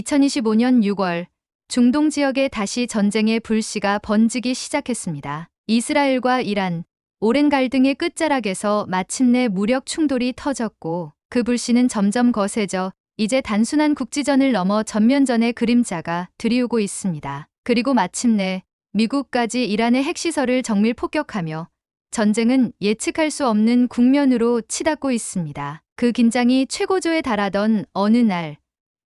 2025년 6월 중동 지역에 다시 전쟁의 불씨가 번지기 시작했습니다. 이스라엘과 이란, 오랜 갈등의 끝자락에서 마침내 무력 충돌이 터졌고 그 불씨는 점점 거세져 이제 단순한 국지전을 넘어 전면전의 그림자가 드리우고 있습니다. 그리고 마침내 미국까지 이란의 핵시설을 정밀 폭격하며 전쟁은 예측할 수 없는 국면으로 치닫고 있습니다. 그 긴장이 최고조에 달하던 어느 날,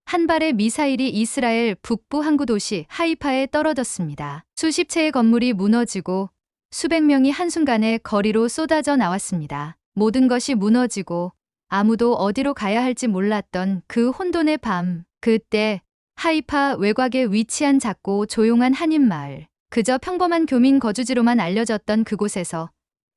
한 발의 미사일이 이스라엘 북부 항구 도시 하이파에 떨어졌습니다. 수십 채의 건물이 무너지고 수백 명이 한순간에 거리로 쏟아져 나왔습니다. 모든 것이 무너지고 아무도 어디로 가야 할지 몰랐던 그 혼돈의 밤. 그때 하이파 외곽에 위치한 작고 조용한 한인 마을. 그저 평범한 교민 거주지로만 알려졌던 그곳에서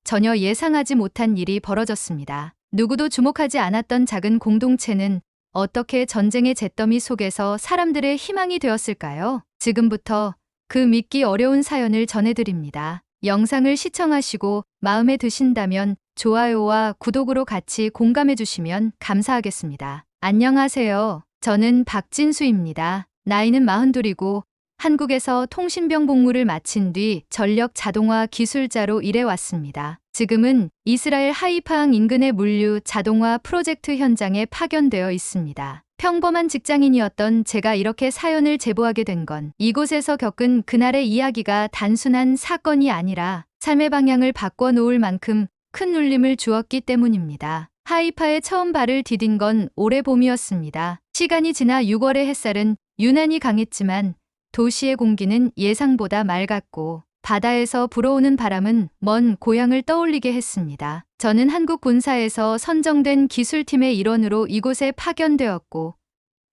전혀 예상하지 못한 일이 벌어졌습니다. 누구도 주목하지 않았던 작은 공동체는 어떻게 전쟁의 잿더미 속에서 사람들의 희망이 되었을까요? 지금부터 그 믿기 어려운 사연을 전해드립니다. 영상을 시청하시고 마음에 드신다면 좋아요와 구독으로 같이 공감해 주시면 감사하겠습니다. 안녕하세요. 저는 박진수입니다. 나이는 42이고 한국에서 통신병 복무를 마친 뒤 전력 자동화 기술자로 일해왔습니다. 지금은 이스라엘 하이파항 인근의 물류 자동화 프로젝트 현장에 파견되어 있습니다. 평범한 직장인이었던 제가 이렇게 사연을 제보하게 된 건 이곳에서 겪은 그날의 이야기가 단순한 사건이 아니라 삶의 방향을 바꿔 놓을 만큼 큰 울림을 주었기 때문입니다. 하이파에 처음 발을 디딘 건 올해 봄이었습니다. 시간이 지나 6월의 햇살은 유난히 강했지만 도시의 공기는 예상보다 맑았고 바다에서 불어오는 바람은 먼 고향을 떠올리게 했습니다. 저는 한국 군사에서 선정된 기술팀의 일원으로 이곳에 파견되었고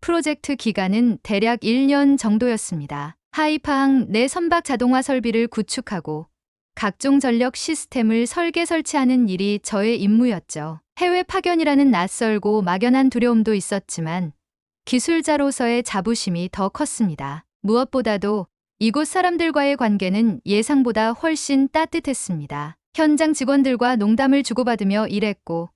프로젝트 기간은 대략 1년 정도였습니다. 하이파항 내 선박 자동화 설비를 구축하고 각종 전력 시스템을 설계 설치하는 일이 저의 임무였죠. 해외 파견이라는 낯설고 막연한 두려움도 있었지만 기술자로서의 자부심이 더 컸습니다. 무엇보다도 이곳 사람들과의 관계는 예상보다 훨씬 따뜻했습니다. 현장 직원들과 농담을 주고받으며 일했고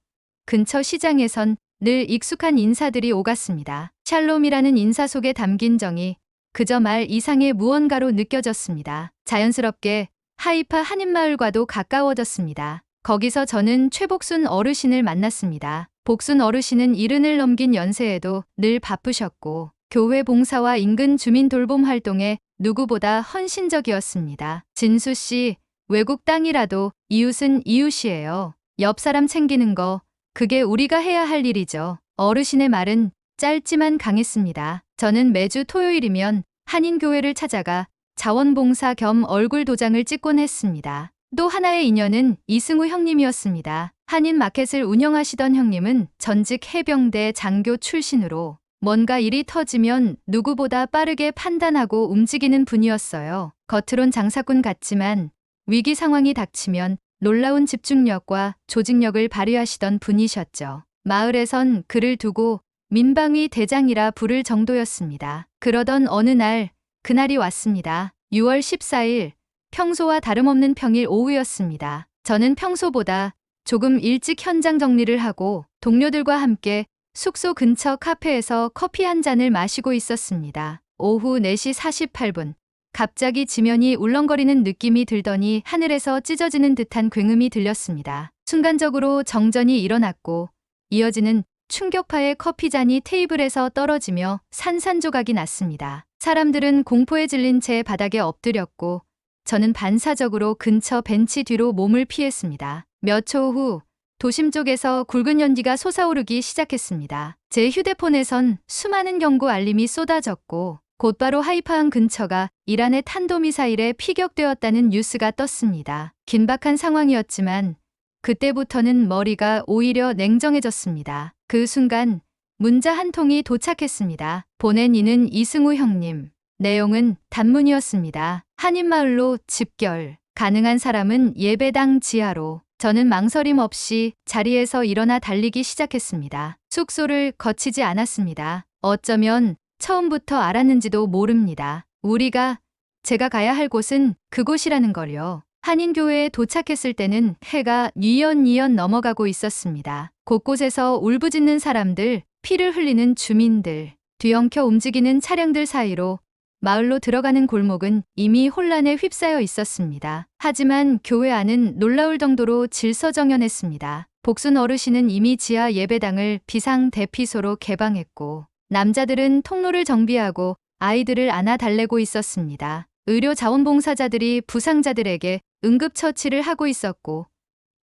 근처 시장에선 늘 익숙한 인사들이 오갔습니다. 샬롬이라는 인사 속에 담긴 정이 그저 말 이상의 무언가로 느껴졌습니다. 자연스럽게 하이파 한인마을과도 가까워졌습니다. 거기서 저는 최복순 어르신을 만났습니다. 복순 어르신은 이른을 넘긴 연세에도 늘 바쁘셨고 교회 봉사와 인근 주민 돌봄 활동에 누구보다 헌신적이었습니다. 진수 씨, 외국 땅이라도 이웃은 이웃이에요. 옆 사람 챙기는 거, 그게 우리가 해야 할 일이죠. 어르신의 말은 짧지만 강했습니다. 저는 매주 토요일이면 한인교회를 찾아가 자원봉사 겸 얼굴 도장을 찍곤 했습니다. 또 하나의 인연은 이승우 형님이었습니다. 한인 마켓을 운영하시던 형님은 전직 해병대 장교 출신으로 뭔가 일이 터지면 누구보다 빠르게 판단하고 움직이는 분이었어요. 겉으론 장사꾼 같지만 위기 상황이 닥치면 놀라운 집중력과 조직력을 발휘하시던 분이셨죠. 마을에선 그를 두고 민방위 대장이라 부를 정도였습니다. 그러던 어느 날, 그날이 왔습니다. 6월 14일, 평소와 다름없는 평일 오후였습니다. 저는 평소보다 조금 일찍 현장 정리를 하고 동료들과 함께 숙소 근처 카페에서 커피 한 잔을 마시고 있었습니다. 오후 4시 48분. 갑자기 지면이 울렁거리는 느낌이 들더니 하늘에서 찢어지는 듯한 굉음이 들렸습니다. 순간적으로 정전이 일어났고 이어지는 충격파의 커피잔이 테이블에서 떨어지며 산산조각이 났습니다. 사람들은 공포에 질린 채 바닥에 엎드렸고 저는 반사적으로 근처 벤치 뒤로 몸을 피했습니다. 몇 초 후 도심 쪽에서 굵은 연기가 솟아오르기 시작했습니다. 제 휴대폰에선 수많은 경고 알림이 쏟아졌고 곧바로 하이파항 근처가 이란의 탄도미사일에 피격되었다는 뉴스가 떴습니다. 긴박한 상황이었지만 그때부터는 머리가 오히려 냉정해졌습니다. 그 순간 문자 한 통이 도착했습니다. 보낸 이는 이승우 형님. 내용은 단문이었습니다. 한인마을로 집결. 가능한 사람은 예배당 지하로. 저는 망설임 없이 자리에서 일어나 달리기 시작했습니다. 숙소를 거치지 않았습니다. 어쩌면 처음부터 알았는지도 모릅니다. 우리가 제가 가야 할 곳은 그곳이라는 걸요. 한인교회에 도착했을 때는 해가 뉘연뉘연 넘어가고 있었습니다. 곳곳에서 울부짖는 사람들, 피를 흘리는 주민들, 뒤엉켜 움직이는 차량들 사이로 마을로 들어가는 골목은 이미 혼란에 휩싸여 있었습니다. 하지만 교회 안은 놀라울 정도로 질서정연했습니다. 복순 어르신은 이미 지하 예배당을 비상 대피소로 개방했고 남자들은 통로를 정비하고 아이들을 안아 달래고 있었습니다. 의료 자원봉사자들이 부상자들에게 응급처치를 하고 있었고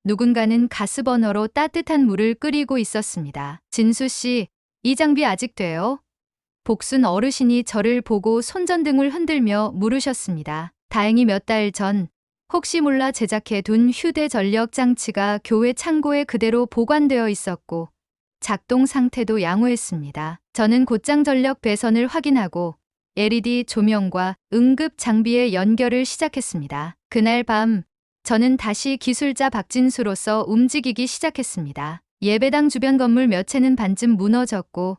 누군가는 가스버너로 따뜻한 물을 끓이고 있었습니다. 진수 씨, 이 장비 아직 돼요? 복순 어르신이 저를 보고 손전등을 흔들며 물으셨습니다. 다행히 몇 달 전 혹시 몰라 제작해 둔 휴대 전력 장치가 교회 창고에 그대로 보관되어 있었고 작동 상태도 양호했습니다. 저는 곧장 전력 배선을 확인하고 LED 조명과 응급 장비의 연결을 시작했습니다. 그날 밤 저는 다시 기술자 박진수로서 움직이기 시작했습니다. 예배당 주변 건물 몇 채는 반쯤 무너졌고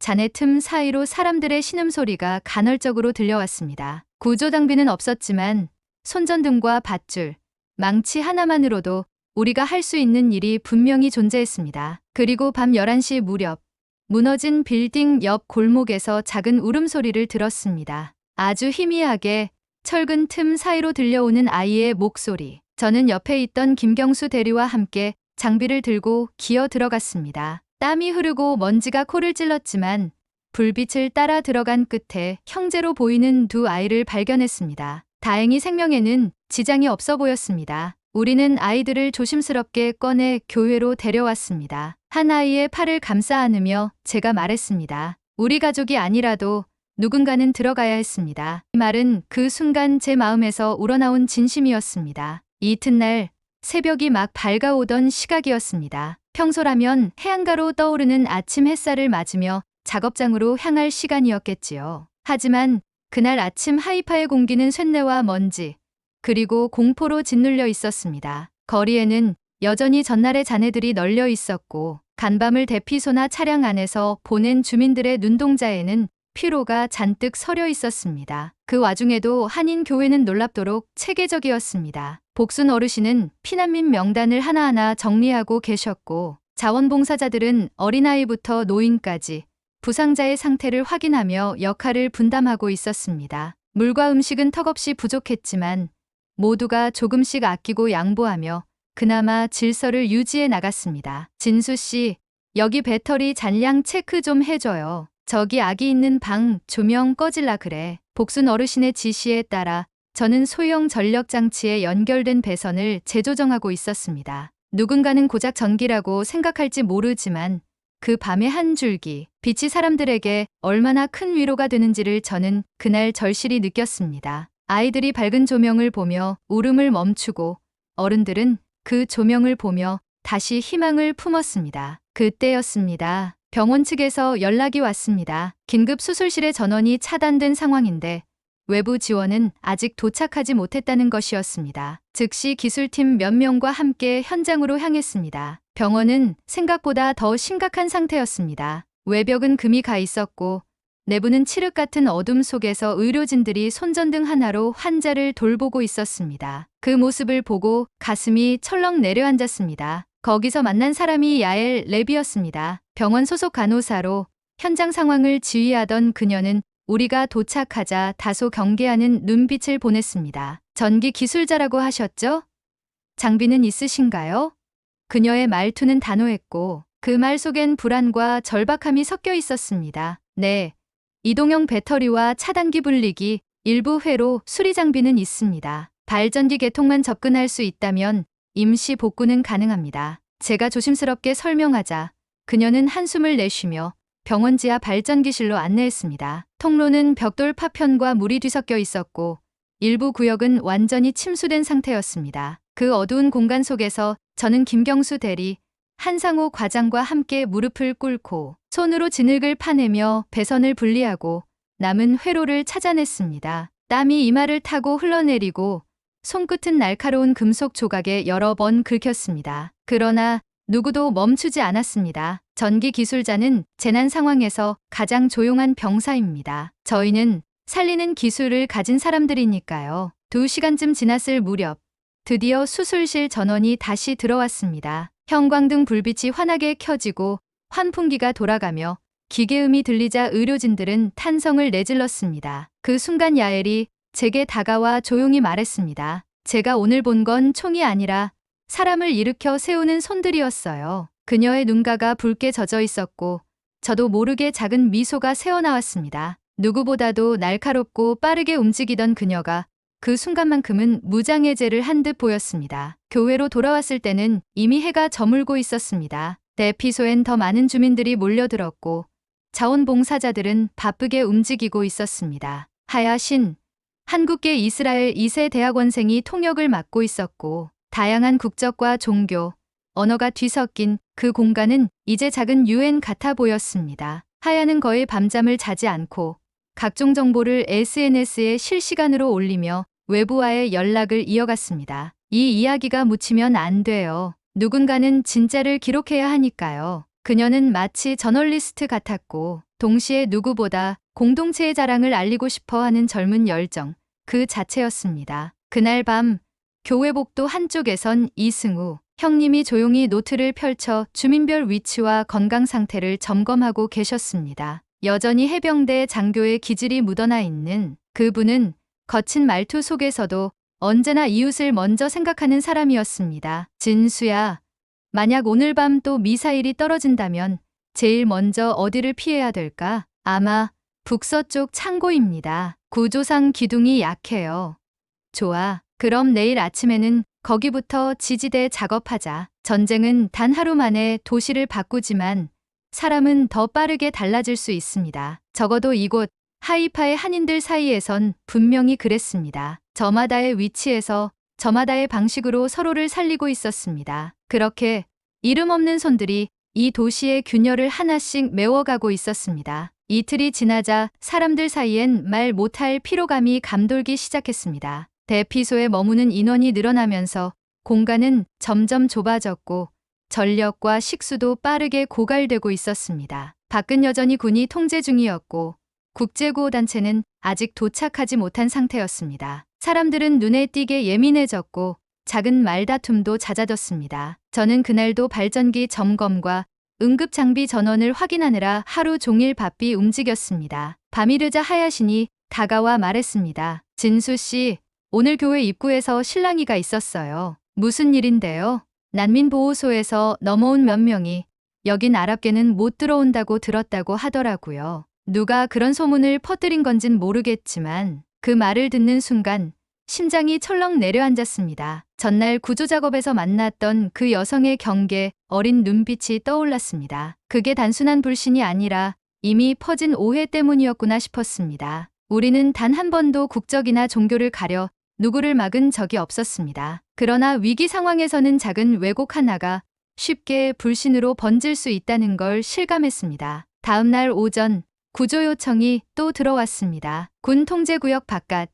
잔해 틈 사이로 사람들의 신음소리가 간헐적으로 들려왔습니다. 구조 장비는 없었지만 손전등과 밧줄, 망치 하나만으로도 우리가 할 수 있는 일이 분명히 존재했습니다. 그리고 밤 11시 무렵 무너진 빌딩 옆 골목에서 작은 울음소리를 들었습니다. 아주 희미하게 철근 틈 사이로 들려오는 아이의 목소리. 저는 옆에 있던 김경수 대리와 함께 장비를 들고 기어 들어갔습니다. 땀이 흐르고 먼지가 코를 찔렀지만 불빛을 따라 들어간 끝에 형제로 보이는 두 아이를 발견했습니다. 다행히 생명에는 지장이 없어 보였습니다. 우리는 아이들을 조심스럽게 꺼내 교회로 데려왔습니다. 한 아이의 팔을 감싸 안으며 제가 말했습니다. 우리 가족이 아니라도 누군가는 들어가야 했습니다. 이 말은 그 순간 제 마음에서 우러나온 진심이었습니다. 이튿날 새벽이 막 밝아오던 시각이었습니다. 평소라면 해안가로 떠오르는 아침 햇살을 맞으며 작업장으로 향할 시간이었겠지요. 하지만 그날 아침 하이파의 공기는 쇳내와 먼지, 그리고 공포로 짓눌려 있었습니다. 거리에는 여전히 전날의 잔해들이 널려 있었고 간밤을 대피소나 차량 안에서 보낸 주민들의 눈동자에는 피로가 잔뜩 서려 있었습니다. 그 와중에도 한인 교회는 놀랍도록 체계적이었습니다. 복순 어르신은 피난민 명단을 하나하나 정리하고 계셨고 자원봉사자들은 어린아이부터 노인까지 부상자의 상태를 확인하며 역할을 분담하고 있었습니다. 물과 음식은 턱없이 부족했지만 모두가 조금씩 아끼고 양보하며 그나마 질서를 유지해 나갔습니다. 진수 씨, 여기 배터리 잔량 체크 좀 해줘요. 저기 아기 있는 방 조명 꺼질라 그래. 복순 어르신의 지시에 따라 저는 소형 전력 장치에 연결된 배선을 재조정하고 있었습니다. 누군가는 고작 전기라고 생각할지 모르지만 그 밤의 한 줄기, 빛이 사람들에게 얼마나 큰 위로가 되는지를 저는 그날 절실히 느꼈습니다. 아이들이 밝은 조명을 보며 울음을 멈추고 어른들은 그 조명을 보며 다시 희망을 품었습니다. 그때였습니다. 병원 측에서 연락이 왔습니다. 긴급 수술실의 전원이 차단된 상황인데 외부 지원은 아직 도착하지 못했다는 것이었습니다. 즉시 기술팀 몇 명과 함께 현장으로 향했습니다. 병원은 생각보다 더 심각한 상태였습니다. 외벽은 금이 가 있었고 내부는 칠흑 같은 어둠 속에서 의료진들이 손전등 하나로 환자를 돌보고 있었습니다. 그 모습을 보고 가슴이 철렁 내려앉았습니다. 거기서 만난 사람이 야엘 랩이었습니다. 병원 소속 간호사로 현장 상황을 지휘하던 그녀는 우리가 도착하자 다소 경계하는 눈빛을 보냈습니다. 전기 기술자라고 하셨죠? 장비는 있으신가요? 그녀의 말투는 단호했고 그 말 속엔 불안과 절박함이 섞여 있었습니다. 네. 이동형 배터리와 차단기 분리기, 일부 회로 수리 장비는 있습니다. 발전기 개통만 접근할 수 있다면 임시 복구는 가능합니다. 제가 조심스럽게 설명하자 그녀는 한숨을 내쉬며 병원 지하 발전기실로 안내했습니다. 통로는 벽돌 파편과 물이 뒤섞여 있었고 일부 구역은 완전히 침수된 상태였습니다. 그 어두운 공간 속에서 저는 김경수 대리, 한상호 과장과 함께 무릎을 꿇고 손으로 진흙을 파내며 배선을 분리하고 남은 회로를 찾아냈습니다. 땀이 이마를 타고 흘러내리고 손끝은 날카로운 금속 조각에 여러 번 긁혔습니다. 그러나 누구도 멈추지 않았습니다. 전기 기술자는 재난 상황에서 가장 조용한 병사입니다. 저희는 살리는 기술을 가진 사람들이니까요. 두 시간쯤 지났을 무렵 드디어 수술실 전원이 다시 들어왔습니다. 형광등 불빛이 환하게 켜지고 환풍기가 돌아가며 기계음이 들리자 의료진들은 탄성을 내질렀습니다. 그 순간 야엘이 제게 다가와 조용히 말했습니다. 제가 오늘 본 건 총이 아니라 사람을 일으켜 세우는 손들이었어요. 그녀의 눈가가 붉게 젖어 있었고 저도 모르게 작은 미소가 새어나왔습니다. 누구보다도 날카롭고 빠르게 움직이던 그녀가 그 순간만큼은 무장해제를 한 듯 보였습니다. 교회로 돌아왔을 때는 이미 해가 저물고 있었습니다. 대피소엔 더 많은 주민들이 몰려들었고 자원봉사자들은 바쁘게 움직이고 있었습니다. 하야신, 한국계 이스라엘 2세 대학원생이 통역을 맡고 있었고 다양한 국적과 종교, 언어가 뒤섞인 그 공간은 이제 작은 유엔 같아 보였습니다. 하야는 거의 밤잠을 자지 않고 각종 정보를 SNS에 실시간으로 올리며 외부와의 연락을 이어갔습니다. 이 이야기가 묻히면 안 돼요. 누군가는 진짜를 기록해야 하니까요. 그녀는 마치 저널리스트 같았고 동시에 누구보다 공동체의 자랑을 알리고 싶어 하는 젊은 열정 그 자체였습니다. 그날 밤 교회 복도 한쪽에선 이승우 형님이 조용히 노트를 펼쳐 주민별 위치와 건강 상태를 점검하고 계셨습니다. 여전히 해병대 장교의 기질이 묻어나 있는 그분은 거친 말투 속에서도 언제나 이웃을 먼저 생각하는 사람이었습니다. 진수야, 만약 오늘 밤 또 미사일이 떨어진다면 제일 먼저 어디를 피해야 될까? 아마 북서쪽 창고입니다. 구조상 기둥이 약해요. 좋아. 그럼 내일 아침에는 거기부터 지지대 작업하자. 전쟁은 단 하루 만에 도시를 바꾸지만 사람은 더 빠르게 달라질 수 있습니다. 적어도 이곳 하이파의 한인들 사이에선 분명히 그랬습니다. 저마다의 위치에서 저마다의 방식으로 서로를 살리고 있었습니다. 그렇게 이름 없는 손들이 이 도시의 균열을 하나씩 메워가고 있었습니다. 이틀이 지나자 사람들 사이엔 말 못할 피로감이 감돌기 시작했습니다. 대피소에 머무는 인원이 늘어나면서 공간은 점점 좁아졌고 전력과 식수도 빠르게 고갈되고 있었습니다. 밖은 여전히 군이 통제 중이었고 국제구호단체는 아직 도착하지 못한 상태였습니다. 사람들은 눈에 띄게 예민해졌고 작은 말다툼도 잦아졌습니다. 저는 그날도 발전기 점검과 응급장비 전원을 확인하느라 하루 종일 바삐 움직였습니다. 밤이 늦자 하야신이 다가와 말했습니다. 진수 씨, 오늘 교회 입구에서 실랑이가 있었어요. 무슨 일인데요? 난민보호소에서 넘어온 몇 명이 여긴 아랍계는 못 들어온다고 들었다고 하더라고요. 누가 그런 소문을 퍼뜨린 건진 모르겠지만 그 말을 듣는 순간 심장이 철렁 내려앉았습니다. 전날 구조작업에서 만났던 그 여성의 경계, 어린 눈빛이 떠올랐습니다. 그게 단순한 불신이 아니라 이미 퍼진 오해 때문이었구나 싶었습니다. 우리는 단 한 번도 국적이나 종교를 가려 누구를 막은 적이 없었습니다. 그러나 위기 상황에서는 작은 왜곡 하나가 쉽게 불신으로 번질 수 있다는 걸 실감했습니다. 다음 날 오전 구조 요청이 또 들어왔습니다. 군 통제구역 바깥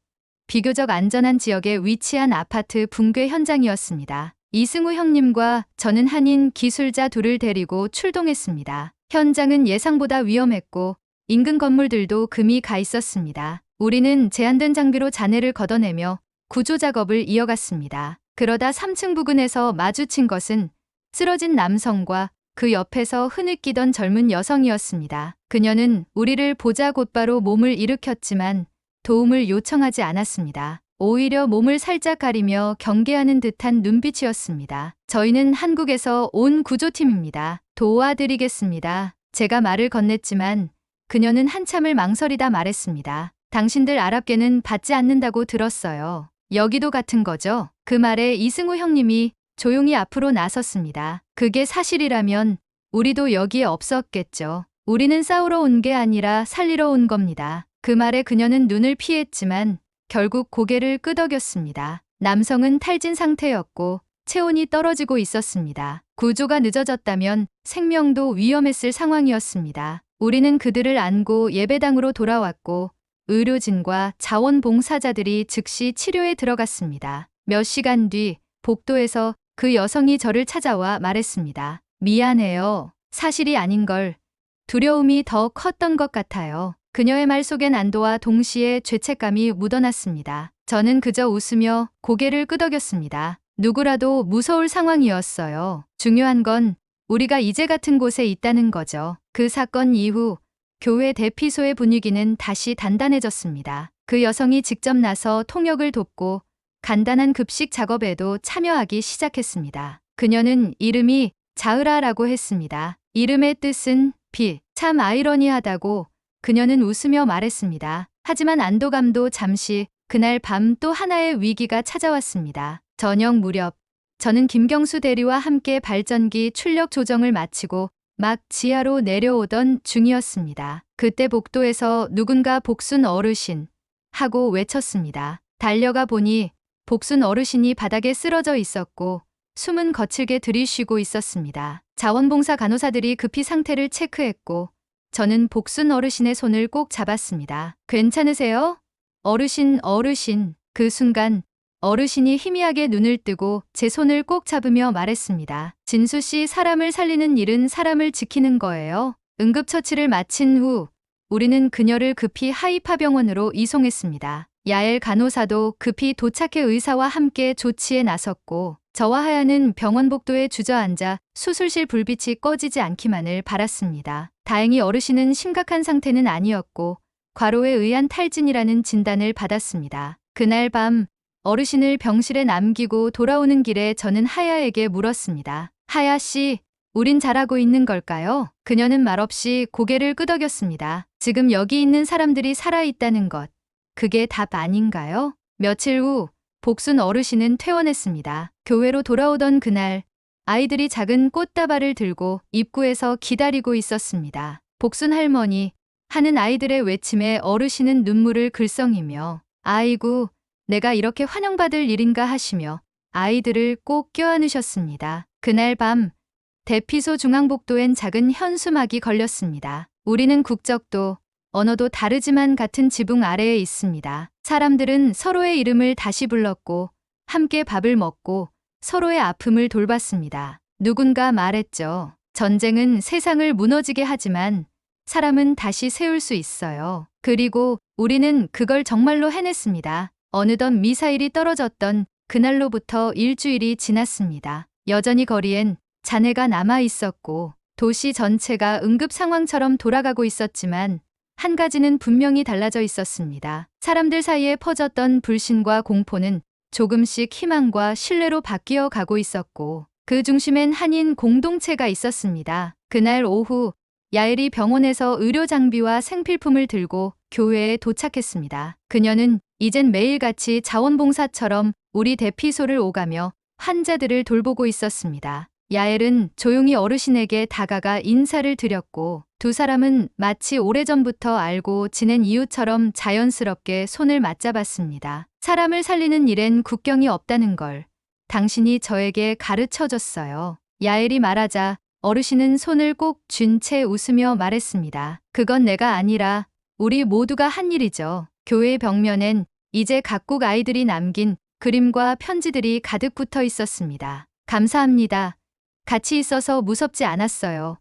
비교적 안전한 지역에 위치한 아파트 붕괴 현장이었습니다. 이승우 형님과 저는 한인 기술자 둘을 데리고 출동했습니다. 현장은 예상보다 위험했고 인근 건물들도 금이 가 있었습니다. 우리는 제한된 장비로 잔해를 걷어내며 구조 작업을 이어갔습니다. 그러다 3층 부근에서 마주친 것은 쓰러진 남성과 그 옆에서 흐느끼던 젊은 여성이었습니다. 그녀는 우리를 보자 곧바로 몸을 일으켰지만 도움을 요청하지 않았습니다. 오히려 몸을 살짝 가리며 경계하는 듯한 눈빛이었습니다. 저희는 한국에서 온 구조팀입니다. 도와드리겠습니다. 제가 말을 건넸지만 그녀는 한참을 망설이다 말했습니다. 당신들 아랍계는 받지 않는다고 들었어요. 여기도 같은 거죠? 그 말에 이승우 형님이 조용히 앞으로 나섰습니다. 그게 사실이라면 우리도 여기에 없었겠죠. 우리는 싸우러 온 게 아니라 살리러 온 겁니다. 그 말에 그녀는 눈을 피했지만 결국 고개를 끄덕였습니다. 남성은 탈진 상태였고 체온이 떨어지고 있었습니다. 구조가 늦어졌다면 생명도 위험했을 상황이었습니다. 우리는 그들을 안고 예배당으로 돌아왔고 의료진과 자원봉사자들이 즉시 치료에 들어갔습니다. 몇 시간 뒤 복도에서 그 여성이 저를 찾아와 말했습니다. 미안해요. 사실이 아닌 걸. 두려움이 더 컸던 것 같아요. 그녀의 말 속엔 안도와 동시에 죄책감이 묻어났습니다. 저는 그저 웃으며 고개를 끄덕였습니다. 누구라도 무서울 상황이었어요. 중요한 건 우리가 이제 같은 곳에 있다는 거죠. 그 사건 이후 교회 대피소의 분위기는 다시 단단해졌습니다. 그 여성이 직접 나서 통역을 돕고 간단한 급식 작업에도 참여하기 시작했습니다. 그녀는 이름이 자으라라고 했습니다. 이름의 뜻은 빛. 참 아이러니하다고 그녀는 웃으며 말했습니다. 하지만 안도감도 잠시 그날 밤 또 하나의 위기가 찾아왔습니다. 저녁 무렵 저는 김경수 대리와 함께 발전기 출력 조정을 마치고 막 지하로 내려오던 중이었습니다. 그때 복도에서 누군가 복순 어르신 하고 외쳤습니다. 달려가 보니 복순 어르신이 바닥에 쓰러져 있었고 숨은 거칠게 들이쉬고 있었습니다. 자원봉사 간호사들이 급히 상태를 체크했고 저는 복순 어르신의 손을 꼭 잡았습니다. 괜찮으세요? 어르신, 어르신. 그 순간 어르신이 희미하게 눈을 뜨고 제 손을 꼭 잡으며 말했습니다. 진수 씨 사람을 살리는 일은 사람을 지키는 거예요. 응급처치를 마친 후 우리는 그녀를 급히 하이파 병원으로 이송했습니다. 야엘 간호사도 급히 도착해 의사와 함께 조치에 나섰고 저와 하야는 병원 복도에 주저앉아 수술실 불빛이 꺼지지 않기만을 바랐습니다. 다행히 어르신은 심각한 상태는 아니었고 과로에 의한 탈진이라는 진단을 받았습니다. 그날 밤 어르신을 병실에 남기고 돌아오는 길에 저는 하야에게 물었습니다. 하야 씨, 우린 잘하고 있는 걸까요? 그녀는 말없이 고개를 끄덕였습니다. 지금 여기 있는 사람들이 살아있다는 것. 그게 답 아닌가요? 며칠 후 복순 어르신은 퇴원했습니다. 교회로 돌아오던 그날 아이들이 작은 꽃다발을 들고 입구에서 기다리고 있었습니다. 복순 할머니 하는 아이들의 외침에 어르신은 눈물을 글썽이며 아이고 내가 이렇게 환영받을 일인가 하시며 아이들을 꼭 껴안으셨습니다. 그날 밤 대피소 중앙복도엔 작은 현수막이 걸렸습니다. 우리는 국적도 언어도 다르지만 같은 지붕 아래에 있습니다. 사람들은 서로의 이름을 다시 불렀고 함께 밥을 먹고 서로의 아픔을 돌봤습니다. 누군가 말했죠. 전쟁은 세상을 무너지게 하지만 사람은 다시 세울 수 있어요. 그리고 우리는 그걸 정말로 해냈습니다. 어느덧 미사일이 떨어졌던 그날로부터 일주일이 지났습니다. 여전히 거리엔 잔해가 남아 있었고 도시 전체가 응급 상황처럼 돌아가고 있었지만 한 가지는 분명히 달라져 있었습니다. 사람들 사이에 퍼졌던 불신과 공포는 조금씩 희망과 신뢰로 바뀌어 가고 있었고 그 중심엔 한인 공동체가 있었습니다. 그날 오후 야엘이 병원에서 의료 장비와 생필품을 들고 교회에 도착했습니다. 그녀는 이젠 매일같이 자원봉사처럼 우리 대피소를 오가며 환자들을 돌보고 있었습니다. 야엘은 조용히 어르신에게 다가가 인사를 드렸고 두 사람은 마치 오래전부터 알고 지낸 이웃처럼 자연스럽게 손을 맞잡았습니다. 사람을 살리는 일엔 국경이 없다는 걸 당신이 저에게 가르쳐 줬어요. 야엘이 말하자 어르신은 손을 꼭 쥔 채 웃으며 말했습니다. 그건 내가 아니라 우리 모두가 한 일이죠. 교회 벽면엔 이제 각국 아이들이 남긴 그림과 편지들이 가득 붙어 있었습니다. 감사합니다. 같이 있어서 무섭지 않았어요.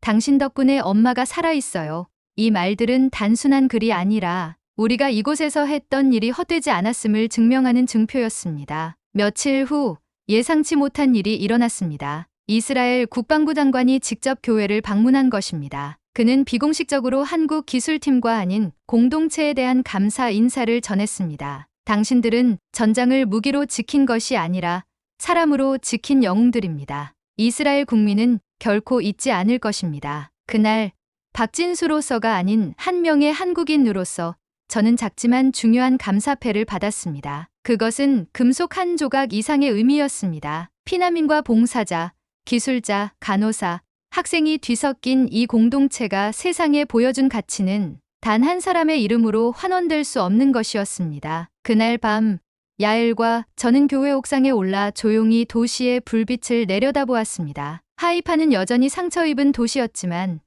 당신 덕분에 엄마가 살아있어요. 이 말들은 단순한 글이 아니라 우리가 이곳에서 했던 일이 헛되지 않았음을 증명하는 증표였습니다. 며칠 후 예상치 못한 일이 일어났습니다. 이스라엘 국방부 장관이 직접 교회를 방문한 것입니다. 그는 비공식적으로 한국 기술팀과 아닌 공동체에 대한 감사 인사를 전했습니다. 당신들은 전장을 무기로 지킨 것이 아니라 사람으로 지킨 영웅들입니다. 이스라엘 국민은 결코 잊지 않을 것입니다. 그날 박진수로서가 아닌 한 명의 한국인으로서 저는 작지만 중요한 감사패를 받았습니다. 그것은 금속 한 조각 이상의 의미였습니다. 피난민과 봉사자, 기술자, 간호사, 학생이 뒤섞인 이 공동체가 세상에 보여준 가치는 단 한 사람의 이름으로 환원될 수 없는 것이었습니다. 그날 밤 야엘과 저는 교회 옥상에 올라 조용히 도시의 불빛을 내려다보았습니다. 하이파는 여전히 상처 입은 도시였지만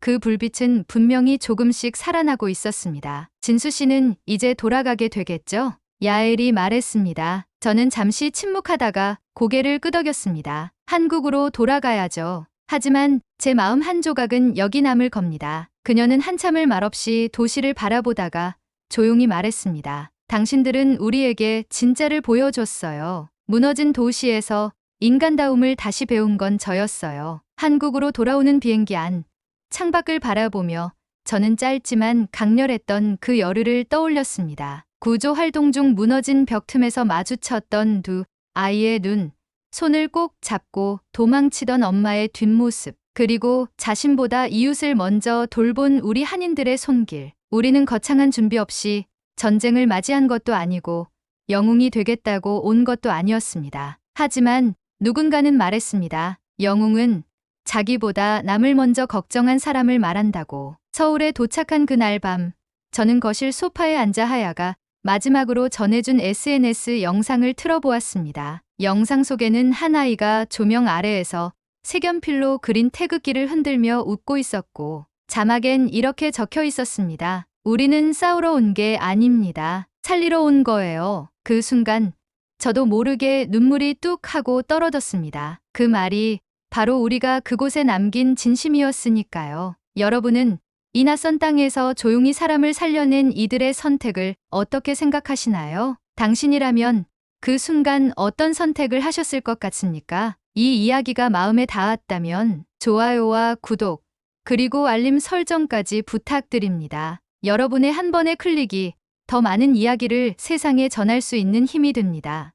그 불빛은 분명히 조금씩 살아나고 있었습니다. 진수 씨는 이제 돌아가게 되겠죠? 야엘이 말했습니다. 저는 잠시 침묵하다가 고개를 끄덕였습니다. 한국으로 돌아가야죠. 하지만 제 마음 한 조각은 여기 남을 겁니다. 그녀는 한참을 말없이 도시를 바라보다가 조용히 말했습니다. 당신들은 우리에게 진짜를 보여줬어요. 무너진 도시에서 인간다움을 다시 배운 건 저였어요. 한국으로 돌아오는 비행기 안 창밖을 바라보며 저는 짧지만 강렬했던 그 열흘을 떠올렸습니다. 구조 활동 중 무너진 벽 틈에서 마주쳤던 두 아이의 눈, 손을 꼭 잡고 도망치던 엄마의 뒷모습, 그리고 자신보다 이웃을 먼저 돌본 우리 한인들의 손길. 우리는 거창한 준비 없이 전쟁을 맞이한 것도 아니고 영웅이 되겠다고 온 것도 아니었습니다. 하지만 누군가는 말했습니다. 영웅은 자기보다 남을 먼저 걱정한 사람을 말한다고. 서울에 도착한 그날 밤, 저는 거실 소파에 앉아 하야가 마지막으로 전해준 SNS 영상을 틀어보았습니다. 영상 속에는 한 아이가 조명 아래에서 색연필로 그린 태극기를 흔들며 웃고 있었고, 자막엔 이렇게 적혀 있었습니다. 우리는 싸우러 온 게 아닙니다. 살리러 온 거예요. 그 순간, 저도 모르게 눈물이 뚝 하고 떨어졌습니다. 그 말이 바로 우리가 그곳에 남긴 진심이었으니까요. 여러분은 이 낯선 땅에서 조용히 사람을 살려낸 이들의 선택을 어떻게 생각하시나요? 당신이라면 그 순간 어떤 선택을 하셨을 것 같습니까? 이 이야기가 마음에 닿았다면 좋아요와 구독, 그리고 알림 설정까지 부탁드립니다. 여러분의 한 번의 클릭이 더 많은 이야기를 세상에 전할 수 있는 힘이 됩니다.